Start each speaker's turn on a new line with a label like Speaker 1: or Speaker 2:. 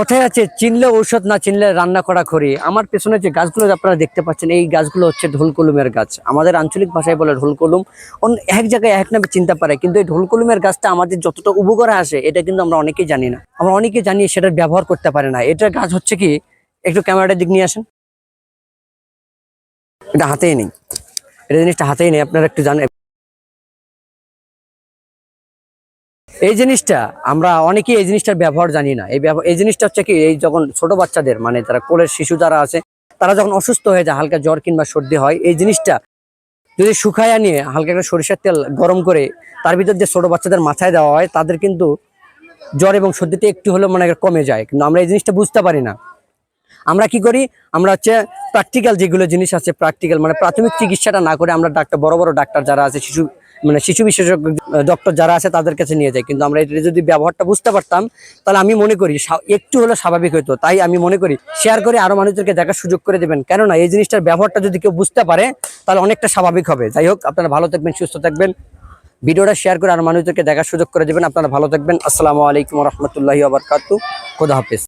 Speaker 1: কথায় আছে? চিনলে ঔষধ, না চিনলে রান্না করা খড়ি? আমার পেছনে যে গাছগুলো আপনারা দেখতে পাচ্ছেন, এই গাছগুলো হচ্ছে ঢোলকলুমের গাছ। আমাদের আঞ্চলিক ভাষায় বলে ঢোলকলুম। অন্য এক জায়গায় এক নামে চিনতে পারে, কিন্তু এই ঢোলকলুমের গাছটা আমাদের যতটা উপকারে আসে, এটা কিন্তু আমরা অনেকেই জানি না। আমরা অনেকেই জানি সেটার ব্যবহার করতে পারে না। এটার গাছ হচ্ছে কি? একটু ক্যামেরাটার দিক নিয়ে আসেন। এটা হাতেই নেই। এটা জিনিসটা হাতেই নেই, আপনারা একটু জানেন। এই জিনিসটা আমরা অনেকেই এই জিনিসটার ব্যবহার জানি না। এই এই জিনিসটা হচ্ছে কি, এই যখন ছোট বাচ্চাদের মানে যারা কোলের শিশু যারা আছে, তারা যখন অসুস্থ হয়ে যায়, হালকা জ্বর কিংবা সর্দি হয়, এই জিনিসটা যদি শুকায়া নিয়ে হালকা একটা সরিষার তেল গরম করে তার ভিতর যে ছোটো বাচ্চাদের মাথায় দেওয়া হয়, তাদের কিন্তু জ্বর এবং সর্দিতে একটু হলেও মানে কমে যায়। কিন্তু আমরা এই জিনিসটা বুঝতে পারি না। আমরা কি করি? আমরা হচ্ছে প্র্যাকটিক্যাল যেগুলো জিনিস আছে প্র্যাকটিক্যাল মানে প্রাথমিক চিকিৎসাটা না করে আমরা ডাক্তার বড় বড় ডাক্তার যারা আছে, শিশু মানে শিশু বিশেষজ্ঞ ডক্টর যারা আছে তাদের কাছে নিয়ে যাই। কিন্তু আমরা এটা যদি ব্যবহারটা বুঝতে পারতাম, তাহলে আমি মনে করি একটু হলো স্বাভাবিক হতো তাই আমি মনে করি শেয়ার করে আরও মানুষদেরকে দেখার সুযোগ করে দেবেন। কেননা এই জিনিসটার ব্যবহারটা যদি কেউ বুঝতে পারে, তাহলে অনেকটা স্বাভাবিক হবে। যাই হোক, আপনারা ভালো থাকবেন, সুস্থ থাকবেন। ভিডিওটা শেয়ার করে আরও মানুষদেরকে দেখার সুযোগ করে দেবেন। আপনারা ভালো থাকবেন। আসসালামু আলাইকুম রহমতুল্লাহি আবরকাতু খোদা হাফেজ।